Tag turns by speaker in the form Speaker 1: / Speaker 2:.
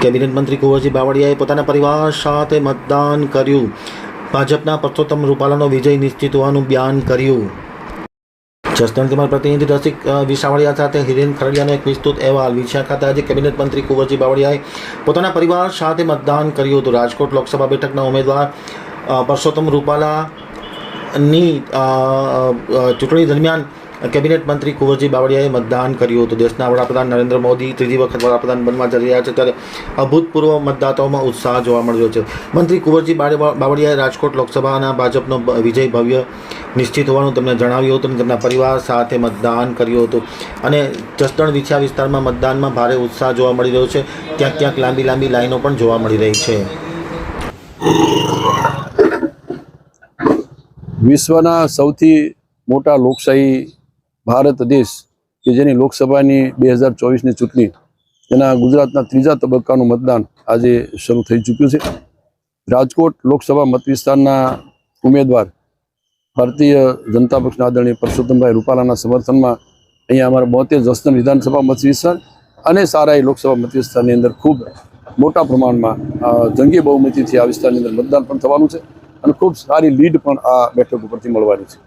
Speaker 1: Cabinet મંત્રી કુંવરજી બાવળિયાએ પોતાના પરિવાર સાથે મતદાન કર્યું. ભાજપના પરસોત્તમ રૂપાલાનો વિજય નિશ્ચિત હોવાનું બયાન કર્યું. જસદણ તેમાં પ્રતિનિધિ રસિક અ, વિસાવળિયા સાથે હિરેન ખરડિયાનો એક વિસ્તૃત અહેવાલ. વિછા ખાતે આજે કેબિનેટ મંત્રી કુંવરજી બાવળિયાએ પોતાના પરિવાર સાથે મતદાન કર્યું હતું. રાજકોટ લોકસભા બેઠકના ઉમેદવાર પરસોત્તમ રૂપાલાની ચૂંટણી દરમિયાન કેબિનેટ મંત્રી કુંવરજી બાવળિયાએ મતદાન કર્યું હતું. દેશના વડાપ્રધાન નરેન્દ્ર મોદી ત્રીજી વખત વડાપ્રધાન બનવા જઈ રહ્યા છે ત્યારે અભૂતપૂર્વ મતદાતાઓમાં ઉત્સાહ જોવા મળ્યો છે. મંત્રી કુંવરજી બાવળિયા- બાવળિયાએ રાજકોટ લોકસભાના ભાજપનો વિજય ભવ્ય નિશ્ચિત હોવાનું તેમણે જણાવ્યું હતું અને તેમના પરિવાર સાથે મતદાન કર્યું હતું. અને જસદણ વિછા વિસ્તારમાં મતદાનમાં ભારે ઉત્સાહ જોવા મળી રહ્યો છે. ક્યાંક ક્યાંક લાંબી લાંબી લાઈનો પણ જોવા મળી રહી છે.
Speaker 2: વિશ્વના સૌથી મોટા લોકશાહી ભારત દેશ કે જેની લોકસભાની બે હજાર ચોવીસની ચૂંટણી એના ગુજરાતના ત્રીજા તબક્કાનું મતદાન આજે શરૂ થઈ ચૂક્યું છે. રાજકોટ લોકસભા મતવિસ્તારના ઉમેદવાર ભારતીય જનતા પક્ષના આદરણીય પરસોત્તમભાઈ રૂપાલાના સમર્થનમાં અહીંયા અમારા બોતેર જસદન વિધાનસભા મતવિસ્તાર અને સારાઈ લોકસભા મતવિસ્તારની અંદર ખૂબ મોટા પ્રમાણમાં જંગી બહુમતીથી આ વિસ્તારની અંદર મતદાન પણ થવાનું છે અને ખૂબ સારી લીડ પણ આ બેઠક ઉપરથી મળવાની છે.